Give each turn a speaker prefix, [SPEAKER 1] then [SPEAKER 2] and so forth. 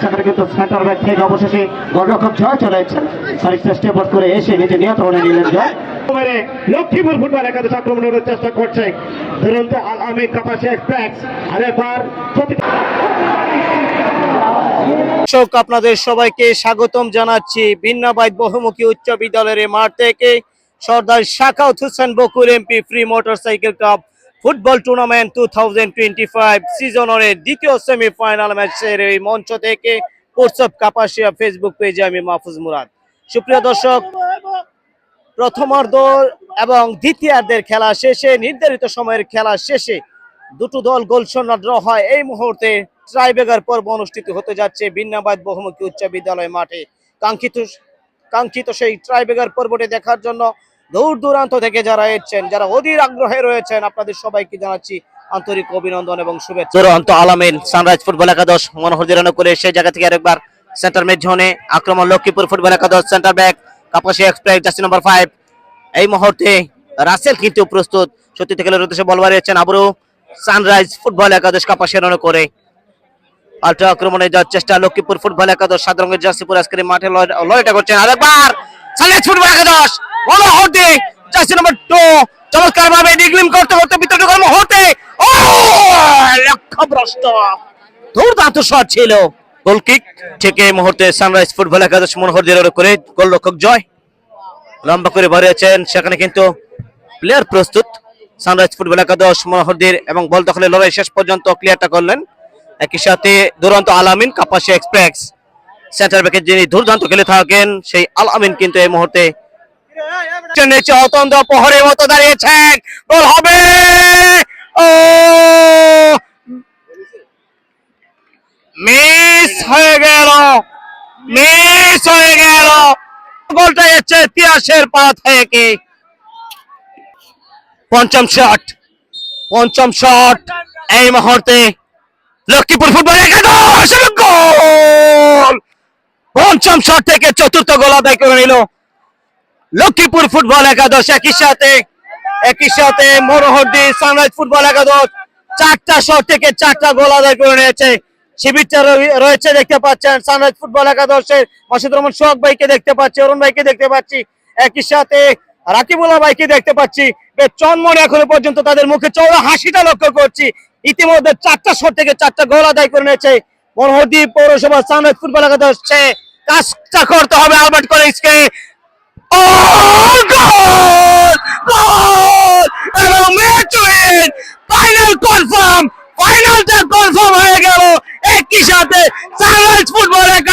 [SPEAKER 1] সেখানে কিন্তু centre back থেকে অবশেষে গোলরক্ষক জয় চলে যাচ্ছেন খানিকটা স্টেপ আউট করে এসে নিজে নিয়ন্ত্রণে নিলেন জয়।
[SPEAKER 2] লক্ষ্মীপুর ফুটবল একাদশ আক্রমণের চেষ্টা করছে। দুরন্ত আল আমির কাপাসি এক্সপ্রেস। আর এবার
[SPEAKER 3] দর্শক আপনাদের সবাইকে স্বাগতম জানাচ্ছি। ভিন্নাবাইদ বহুমুখী উচ্চ বিদ্যালয়ের মাঠ থেকে Sardar Shakhawat Hossain Bakul MP free motorcycle cup football tournament two thousand twenty five সিজনের দ্বিতীয় সেমিফাইনাল ম্যাচের এই মঞ্চ থেকে হোয়াটসঅ্যাপ কাপাসিয়া ফেসবুক পেজে আমি মাহফুজ মুরাদ। সুপ্রিয় দর্শক প্রথমার্ধ এবং দ্বিতীয়ার্ধের খেলা শেষে, নির্ধারিত সময়ের খেলা শেষে দুটো দল গোলশূন্য ড্র হয়। এই মুহূর্তে ট্রাইবেগার পর্ব অনুষ্ঠিত হতে যাচ্ছে বিন্নাবাদ বহুমুখী উচ্চ বিদ্যালয় মাঠে। কাঙ্ক্ষিত কাঙ্ক্ষিত সেই ট্রাইবেগার পর্বটি দেখার জন্য দূর দূরান্ত থেকে যারা এসেছেন, যারা অধীর আগ্রহে রয়েছেন, আপনাদের সবাইকে জানাচ্ছি আন্তরিক অভিনন্দন এবং শুভেচ্ছা। দুরন্ত আলামিন সানরাইজ ফুটবল একাদশ মনোহর জিরানো করে সেই জায়গা থেকে আরেকবার সেন্টার মিড জোনে আক্রমণ লক্ষ্মীপুর ফুটবল একাদশ centre back Kapasi express jersey number five এই মুহূর্তে রাসেল কিন্তু প্রস্তুত। সত্যি থেকে উদ্দেশ্যে বল বাড়িয়েছেন আবারও সানরাইজ ফুটবল একাদশ কাপাসি রানো করে। পাল্টা আক্রমণে যাওয়ার চেষ্টা লক্ষ্মীপুর ফুটবল একাদশ। সাত রঙের জার্সি পরে আজকের মাঠে লড়াই- লড়াইটা করছেন আরেকবার। সানরাইজ ফুটবল একাদশ। হতে। জার্সি নম্বর টু চমৎকার ভাবে ডিগ্লিম করতে করতে ভিতরে ঢোকার মুহূর্তে ও, লক্ষ্যভ্রষ্ট। দুর্দান্ত শট ছিল। গোল কিক থেকে এই মুহূর্তে সানরাইজ ফুটবল একাদশ মনোহর জেলার করে জয়। লম্বা করে সেখানে কিন্তু প্লেয়ার প্রস্তুত। সানরাইজ ফুটবল একাদশ মনোহরদের এবং বল দখলে লড়াই শেষ পর্যন্ত ক্লিয়ারটা করলেন। একই সাথে দুরন্ত আলামিন কাপাসি এক্সপ্রেস। সেন্টার যিনি দুর্দান্ত খেলে থাকেন, সেই আলামিন কিন্তু এই মুহূর্তে নিচে অতন্ত্র মতো দাঁড়িয়েছেন। গোল হবে। ও! মিস হয়ে গেল। মিস হয়ে গেল। গোলটা ইতিহাসের থেকে। পঞ্চম শট। পঞ্চম শট। এই মুহূর্তে লক্ষ্মীপুর ফুটবল গোল! পঞ্চম শট থেকে চতুর্থ গোল আদায় করে নিল লক্ষ্মীপুর ফুটবল একাদশ, একই সাথে একই সাথে মনোহরদি সানরাইজ ফুটবল একাদশ। চারটা শট থেকে চারটা গোল আদায় করে নিয়েছে। শিবিরটা রয়েছে দেখতে পাচ্ছেন, সানরাইজ ফুটবল একাদশের। মাসুদ রহমান সোহাগ ভাইকে দেখতে পাচ্ছি, অরুণ ভাইকে দেখতে পাচ্ছি। একই সাথে রাকিবুল্লাহ ভাইকে দেখতে পাচ্ছি। বেশ চনমনে এখনও পর্যন্ত তাদের মুখে চওড়া হাসিটা লক্ষ্য করছি। ইতিমধ্যে চারটা শট থেকে চারটা গোল আদায় করে নিয়েছে। মনোহরদি পৌরসভা সানরাইজ ফুটবল একাদশ কাজটা করতে হবে আলবার্ট কলেজকে ফাইনাল কনফার্ম ফাইনালটা কনফার্ম হয়ে গেল। একই সাথে সানরাইজ ফুটবল একাদশ ফাইনাল